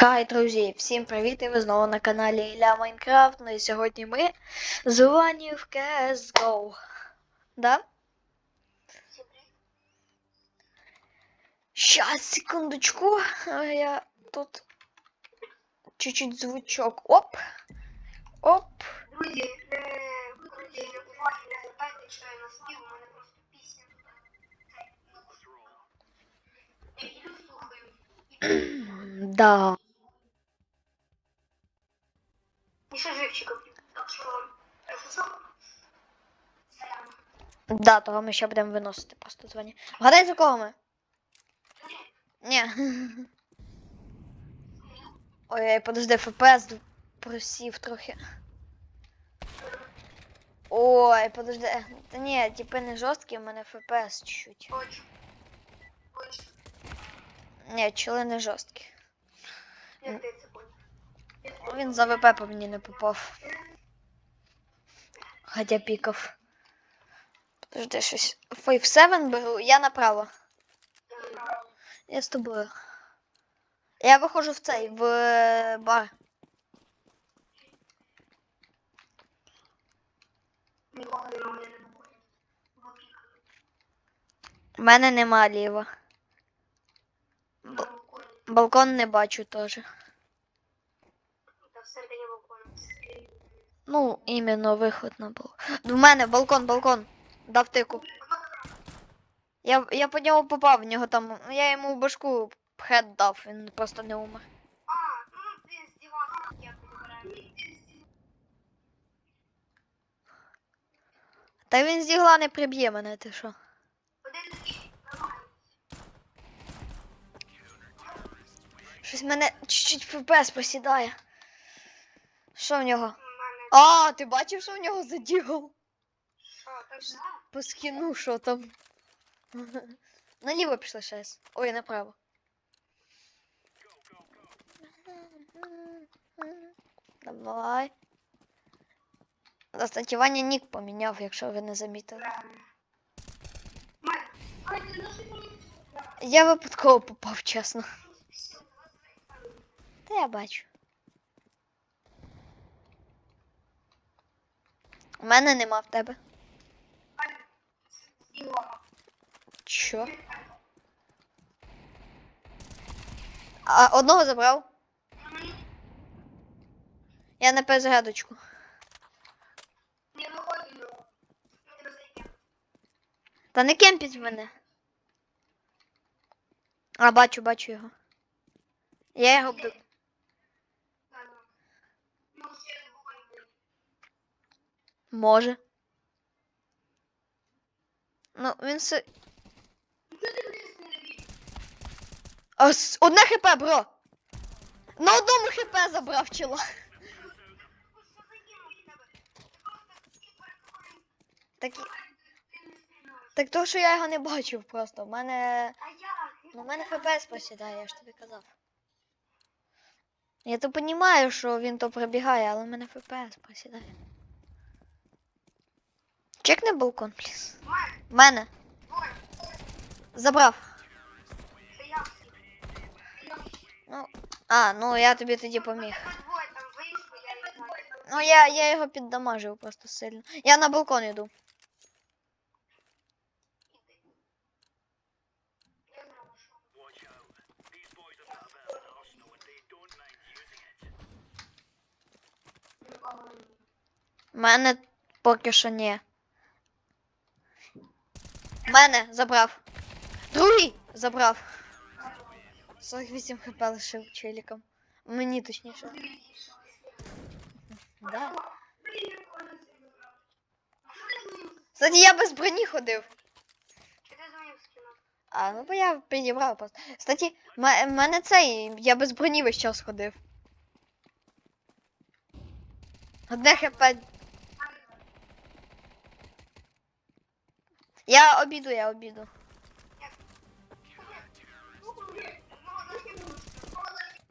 Хай, друзі, всім привіт! І ви знову на каналі Ілля Майнкрафт. Ну і сьогодні ми з Вані в CSGO. Да? Щас, секундочку. Я тут чуть-чуть звучок. Оп. Оп. Друзі, е, ви друзі, не буває, не звертайте, що я наспів, у мене просто пісня слухаю. Да. І ще живчиком. Так що. Да, того ми ще будемо виносити просто дзвоні. Вгадай за кого ми? Ні. Ой, подожди, ФПС просів трохи. Ой, подожди. Та ні, типи не жорсткі, у мене ФПС чуть-чуть. Ні, чоли не жорсткі. Як ти це поняв? Ну, Він за ВП по мені не попав. Хоча пікав. Подожди, щось. 5-7 беру, я направо. Я з тобою. Я виходжу в цей, в е, бар. У мене нема ліва. Балкон не бачу теж. Та всередині балкону. Ну, іменно виход на балкон. В мене балкон, балкон. Дав тику. Я, я по ньому попав, в нього там. Я йому в башку хед дав, він просто не умер. А, ну, здівався, я вибираю. Та він з ігла не приб'є мене, ти що? Щось мене чуть-чуть ФПС посідає. Що в нього? А, ти бачив, що в нього за дігл? По скіну, що там? Наліво пішла щас. Ой, направо. Давай. Кстати, Ваня нік поміняв, якщо ви не замітили. Я випадково попав, чесно. Та я бачу. У мене нема в тебе. Що? А одного забрав. Я на перезарядочку. Та не кемпіть в мене. А, бачу, бачу його. Я його буду. Да, да. Ну, ще не виходь. Може. Ну, він се. Що ти будеш не робити? А, с- одне хп, бро! На одному хп забрав коли Так, так то, що я його не бачив просто. У мене. Ну, у мене ФПС посідає, я ж тобі казав. Я то розумію, що він то пробігає, але у мене ФПС посідає. Чекни балкон, пліз. Мене. Забрав. Ну. А, ну я тобі тоді поміг. Ну я, я його піддамажив просто сильно. Я на балкон йду. Мене поки що ні. Мене забрав. Другий забрав. 48 хп лишив челіком. Мені точніше. Да. Кстати, я без броні ходив. А, ну бо я підібрав просто. Кстати, в мене цей, я без броні весь час ходив. Одне хп. Я обіду, я обіду.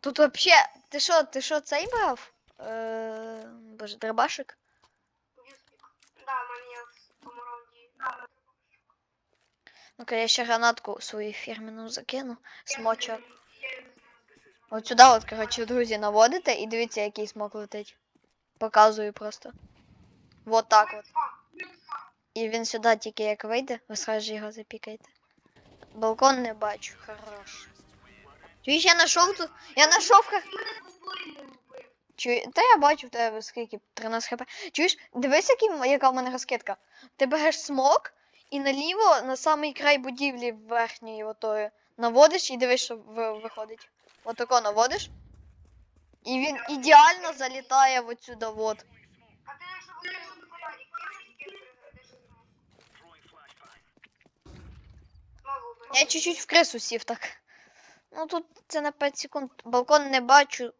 Тут вообще. Ти що, ти що цей брав? Е, боже, драбашик? Да, тому раунді. Ну-ка, я ще гранатку свою фірменну закину. Смоча. От сюди, от, коротше, друзі, наводите і дивіться, який смок летить. Показую просто. Вот так от. І він сюди тільки як вийде, ви ж його запікаєте. Балкон не бачу, хорош. Чуєш, я знайшов тут. Я знайшов хе. Чує... Та я бачу в тебе скільки 13 хп. Чуєш, дивись, м- яка в мене розкидка. Ти береш смок і наліво на самий край будівлі верхньої отої наводиш і дивись, що ви- виходить. Отако наводиш. І він ідеально залітає в отсюда вот. А ти якщо будеш тут порядок, кинеш, Знову би. Я чуть-чуть в крису сів так. Ну тут це на 5 секунд. Балкон не бачу.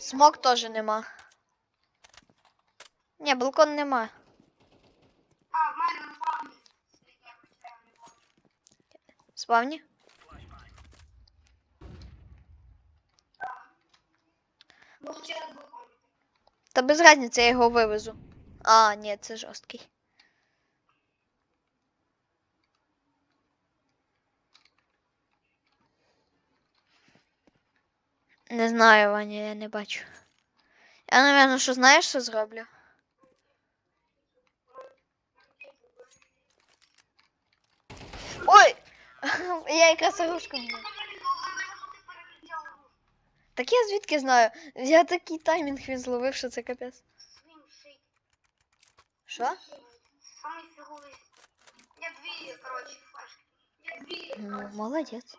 Смок теж нема. Ні, балкон нема. А, в мене. Спавні? Балкон. Та без разниці я його вивезу. А, ні, це жорсткий. Не знаю, Ваня, я не бачу. Я, напевно, що знаєш, що зроблю? Ой! Я якраз рушку б'ю. Так я звідки знаю? Я такий таймінг він зловив, що це капець. Що? Самый фиговый. Я две, короче, флешки. Я две. Ну, молодець.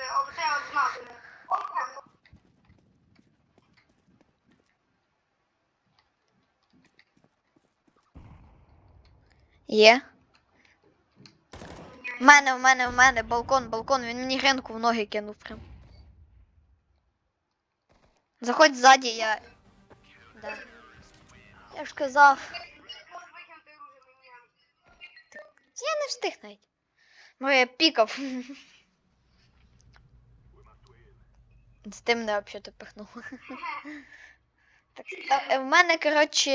Вот знаю. Є. В мене, в мене, в мене, балкон, балкон, він мені гренку в ноги кинув прям. Заходь ззаді, я. Да. Я ж казав. Я не встиг навіть. Ну, пікав. З тим мене взагалі пихнув. Е, в мене, коротше.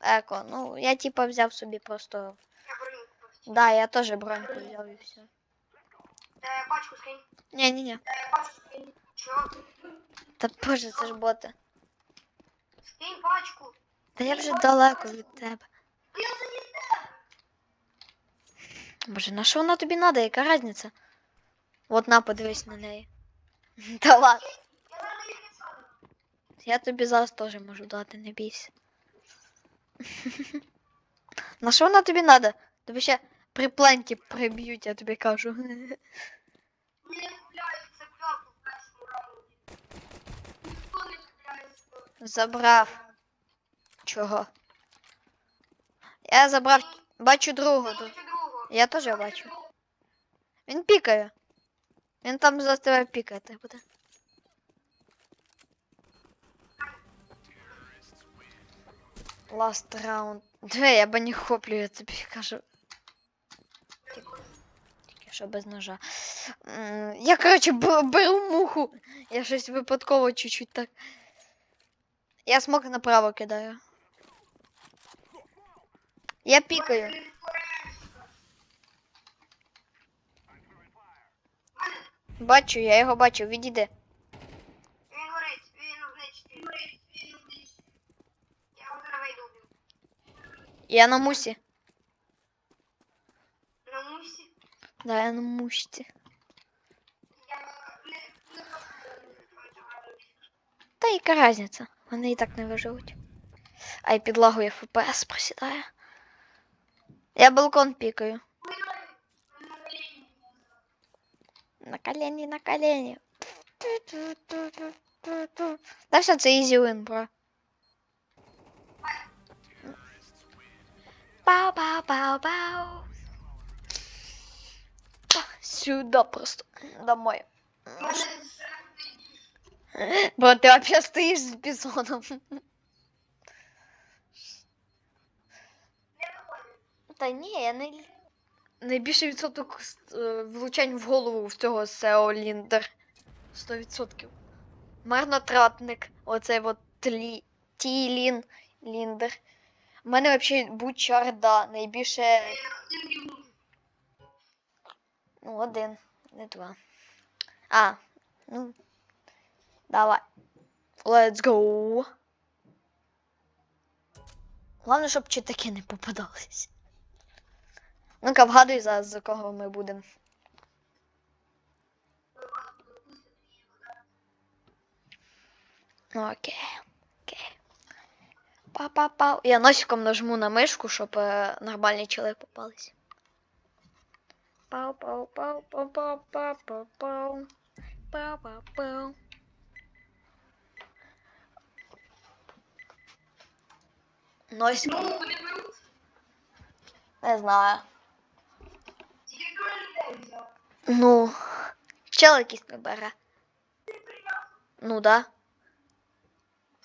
Еко, ну, я типа взяв собі просто. Да, я теж броньку взяв і все. Е, пачку скинь. Ні, ні, ні. Е, пачку скинь. Чо? Та боже, це ж боти. Скинь пачку. Та я вже далеко від тебе. Я за Боже, на що вона тобі надо? Яка різниця? От на, подивись на неї. Та ладно. Я тобі зараз теж можу дати, не бійся. На що вона тобі надо? Тобі ще при пленті приб'ють, я тобі кажу. Забрав. Чого? Я забрав. Бачу. Другого? Я теж бачу. Він пікає. Він там за тебе пікати буде. Last round. Две, я би не хоплю, я тобі кажу. Тільки що без ножа. М, Я, коротше, б- беру муху. Я щось випадково чуть-чуть так. Я смок направо кидаю. Я пікаю. Бачу, я його бачу, відійди. Він горить, він знищить. Горить, він знищить. Я його зараз вбив. Я на мусі. На мусі. Да, я на мушці. Я не... не Та яка різниця? Вони і так не виживуть. А й підлагує ФПС просідає. Я балкон пікаю. На колені, на колені. Та все, це easy win, бро. Бау-бау-бау-бау. Та, Сюда просто. Домой. Бо ти опять стоїш з бізоном. Та ні, я не. Найбільший відсоток е, влучань в голову в цього Сео Ліндер. 100%. Марнотратник. Оцей от тлі... Тілін Ліндер. У мене взагалі бучарда. Найбільше. Ну, один, не два. А, ну. Давай. Let's go. Головне, щоб читаки не попадались. Ну-ка, вгадуй зараз, за кого ми будемо. Окей. Окей. Па-па-па. Я носиком нажму на мишку, щоб е, нормальні чоли попались. Пау пау пау пау пау пау пау пау пау пау пау Носиком. Ну, вони беруть. Не знаю. Тільки коли людей взяв. Ну, чел якийсь не бере. Ну да.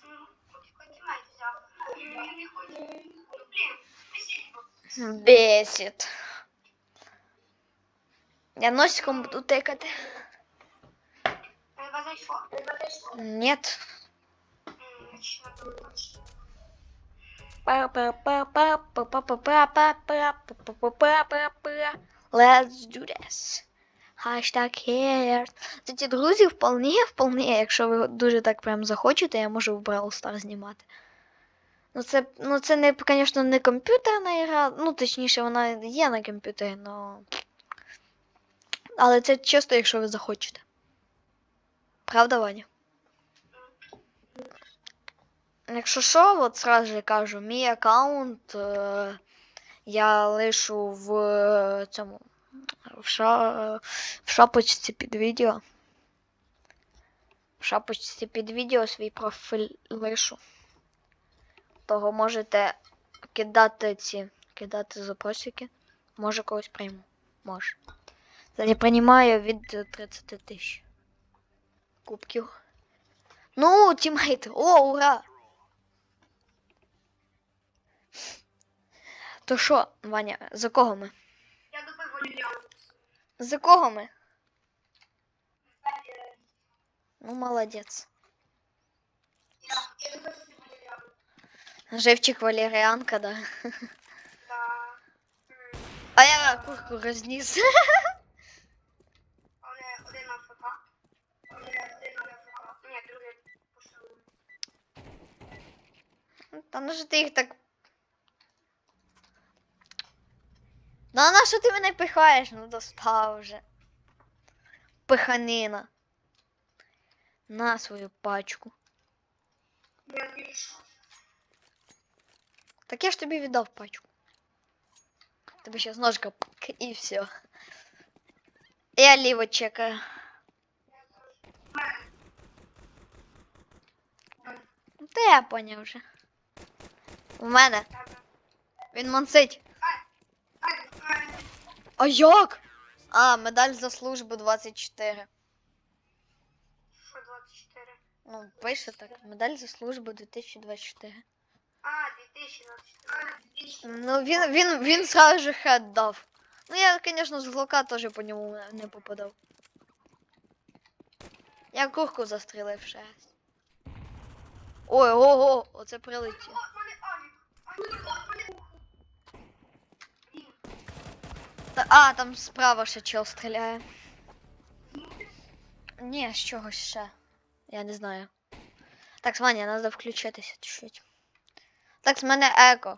Ну, от Кодімейт взяв. І він не хоче. Ну, блін, спасибо. Бесит. Я носиком буду тикати. Тебе зайшло. Тебе зайшло. Нет. М, Let's do this. Hashtag here. Це друзі, вполне, вполне, якщо ви дуже так прям захочете, я можу в Brawl Stars знімати. Ну це, ну це не, звісно, не комп'ютерна гра, ну точніше, вона є на комп'ютері, но. Але це чисто, якщо ви захочете. Правда, Ваня? Якщо що, от сразу же кажу, мій аккаунт. Е я лишу в е, цьому в, ша, в шапочці під відео. В шапочці під відео свій профіль лишу. Того можете кидати ці, кидати запросики. Може когось прийму. Може. Не приймаю від е, 30 тисяч кубків. Ну, тімейт, о, ура! То що, Ваня, за кого ми? Я думаю, За кого ми? Ну, молодець. Живчик Валеріанка, да. А я курку розніс. Та ну ж ти їх так Ну а на що ти мене пихаєш? Ну достав вже. Пиханина. На свою пачку. Так я ж тобі віддав пачку. Тобі зараз ножка і все. Я ліво чекаю. Ну, Та я поняв вже. У мене. Він мансить. А як? А, медаль за службу 24. Що 24? Ну, пише так. Медаль за службу 2024. А, 2024. Ну, він, він, він сразу же хед дав. Ну, я, звісно, з глока теж по ньому не- не попадав. Я курку застрілив ще раз. Ой, ого, оце прилетіло. А, ну, в мене Та, а, там справа ще чел стріляє. Ні, з чогось ще. Я не знаю. Так, Ваня, треба включитися чуть-чуть. Так, з мене еко.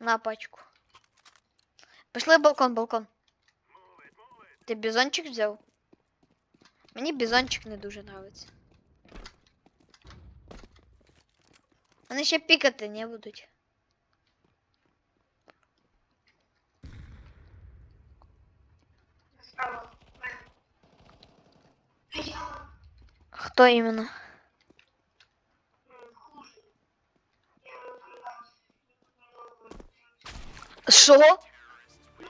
На пачку. Пішли балкон, балкон. Ти бізончик взяв? Мені бізончик не дуже нравиться. Вони ще пікати не будуть.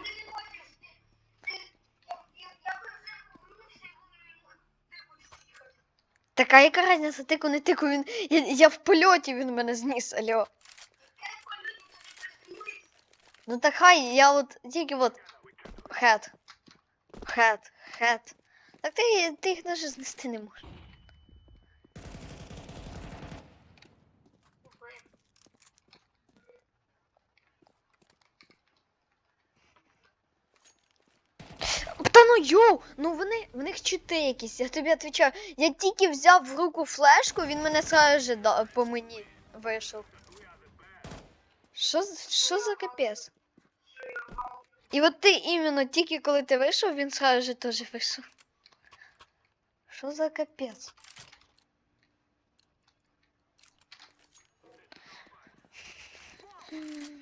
Ти хочеш їхати. Така яка разниця, тику, не тику, він. Я, я в польоті він мене зніс, алло. Ну так хай, я от тільки от. Хет хет, хет. Так ти, ти їх навіть знести не можеш. Та ну йоу, ну вони в них чити якісь, я тобі відповідаю. Я тільки взяв в руку флешку, він мене сразу по мені вийшов. Що, що за капець? І от ти іменно тільки коли ти вийшов, він сразу же теж вийшов. Що за капець? М.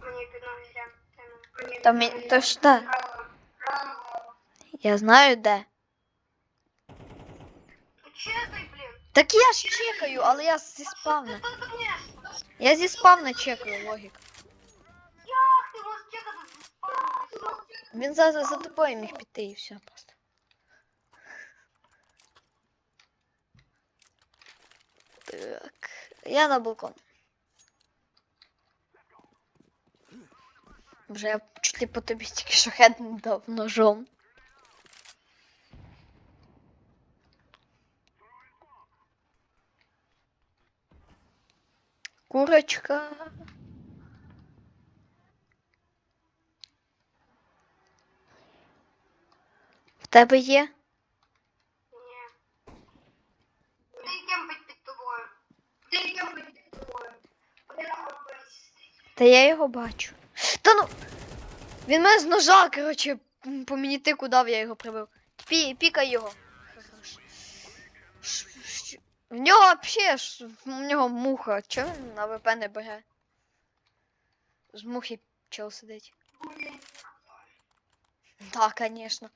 Мені під ноги йде. Мені Та мі... То та. Я знаю де. Так я ж чекаю, але я зі спавна. Я зі спавна чекаю логіка. Як ти можеш чекати зі спавну? Він за, за тобою міг піти і все просто. Так. Я на балкон. Вже я чуть ли по тобі тільки хед дав ножом. Курочка. В тебе є? Ні. Ти кемпить під тобою. Ти кемпить під тобою. Та я його бачу. Та ну. Він мене з ножа, коротше, м, по мені тику дав, я його прибив. Пі, пікай його. Хорош. Ш- ш- В нього вообще ж, в нього муха. Чого він на ВП не бере? З мухи чел сидить. Да, конечно.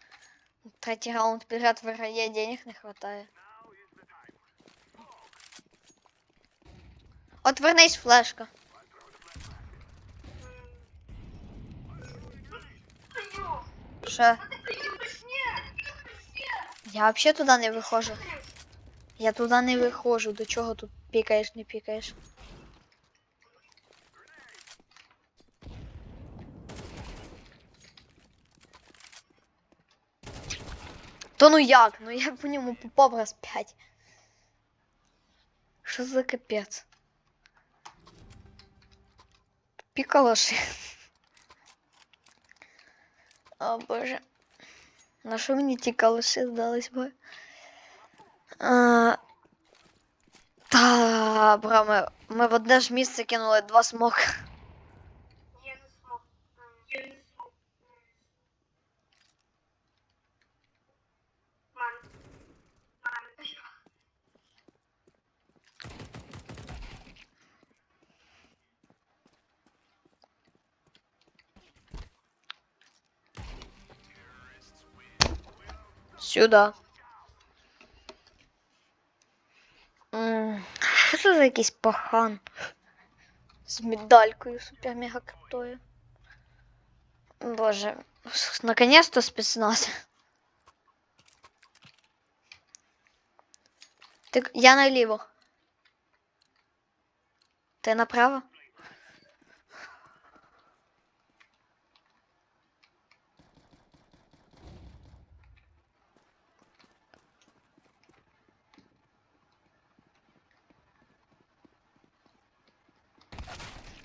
Третій раунд підряд виграє, денег не хватає. От вернись флешка. Що? Я вообще туда не виходжу. Я туда не виходжу. До чого тут пікаєш, не пікаєш? То ну як? Ну я по ньому попав раз п'ять. Що за капець? Пікалоши. О боже. На що мені ті калуші здались би? А, та, бра, ми, ми в одне ж місце кинули два смока. Я не смог. Я не смог. Сюда. Що це якийсь пахан? З медалькою супер мега крутою. Боже, наконец-то спецназ. Так я наліво. Ти направо?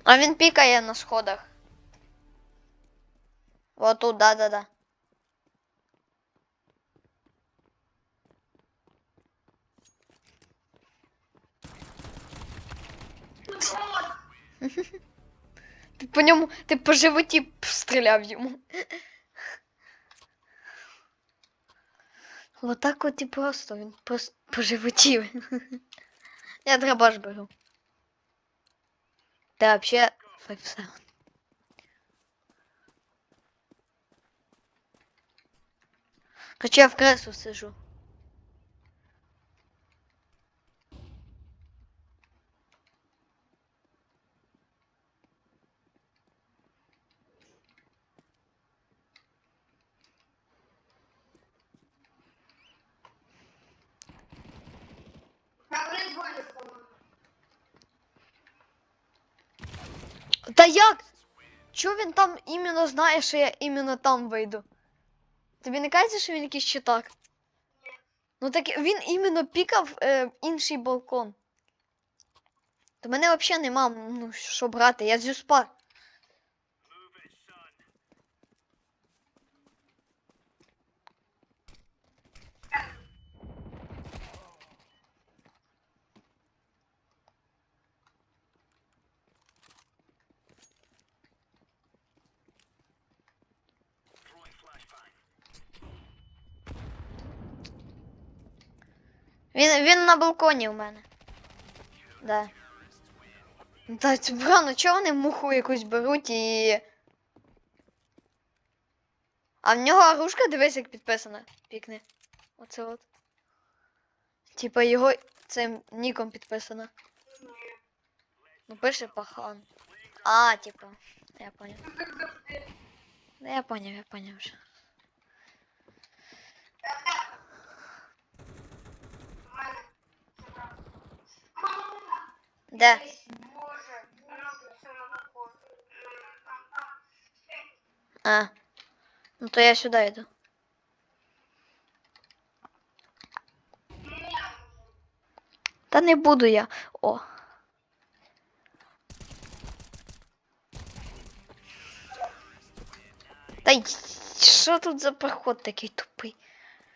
А він пікає на сходах. Вот тут, да-да-да. Ти по ньому, ти по животі стріляв йому. Вот так от і просто, він просто по животі. Я драбаш беру. Та вообще 5-7. Короче, я в кресло сижу. Та вони двоє спали. Та як? Чо він там іменно знає, що я іменно там вийду? Тобі не кажеться, що він якийсь читак? Ну так він іменно пікав е, інший балкон. То мене взагалі нема, ну, що брати, я з Він, він на балконі у мене. Да. Та це брано, чого вони муху якусь беруть і. А в нього оружка, дивись, як підписана. Пікни. Оце от. Типа його цим ніком підписано. Ну пише пахан. А, типа. Я понял. Да я понял, я понял вже. У мене забрав. Де? Боже, у нас тут все на балкон. М, там, там. А. Ну то я сюди йду. Ні, Та не буду я. О. Та й що тут за проход такий тупий?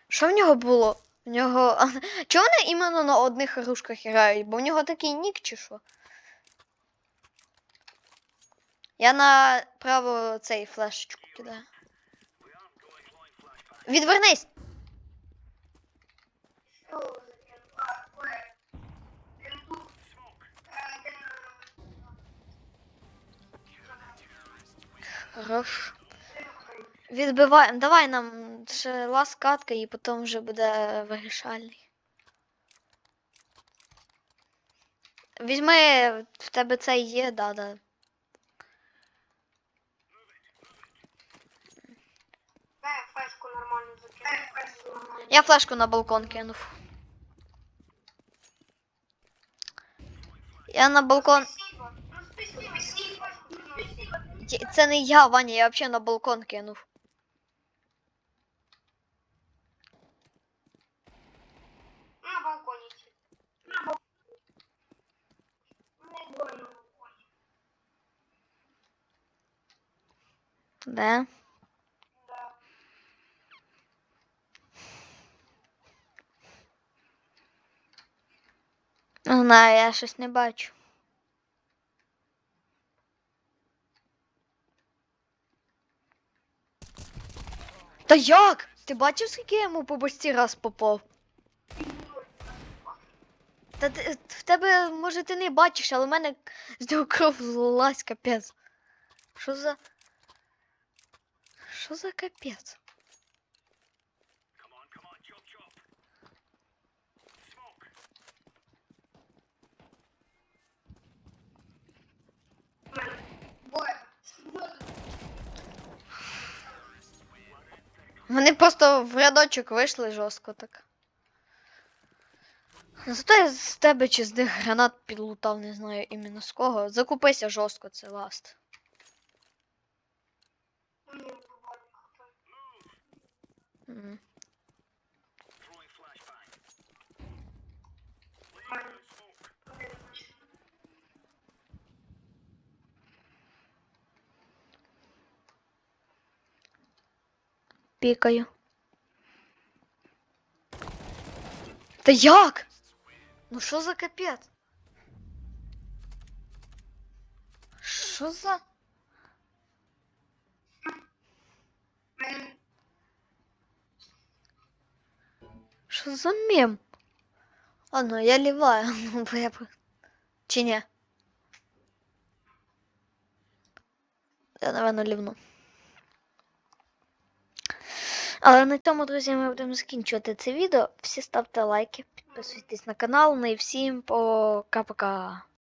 Що в нього було? В нього. Чого вони іменно на одних оружках грають? Бо в нього такий нік чи що? Я на право цей флешечку кидаю. Відвернись! Хорош. Відбиваємо. Давай нам ще ласт катка і потім вже буде вирішальний. Візьми, в тебе цей є, да, да. Дай флешку нормально нормально. Я флешку на балкон кинув. Я на балкон. Це не я, Ваня, я взагалі на балкон кинув. На балконі. На балконі. Не двоє на балконі. Де? Да. Не знаю, я щось не бачу. Та як? Ти бачив, скільки я йому по бості раз попав? Та ти, в тебе, може, ти не бачиш, але в мене з нього кров злилась, капець. Що за. Що за капець? Вони просто в рядочок вийшли жорстко так. Зато я з тебе чи з них гранат підлутав, не знаю іменно з кого. Закупися жорстко, це ласт. Мгм. Пікаю. Та як? Ну що за капець? Що за. Що за мем? Ладно, я ліваю, ну бо я б- Чи ні? Я, напевно, лівну. Але на цьому, друзі, ми будемо закінчувати це відео. Всі ставте лайки, підписуйтесь на канал. Ну і всім пока-пока.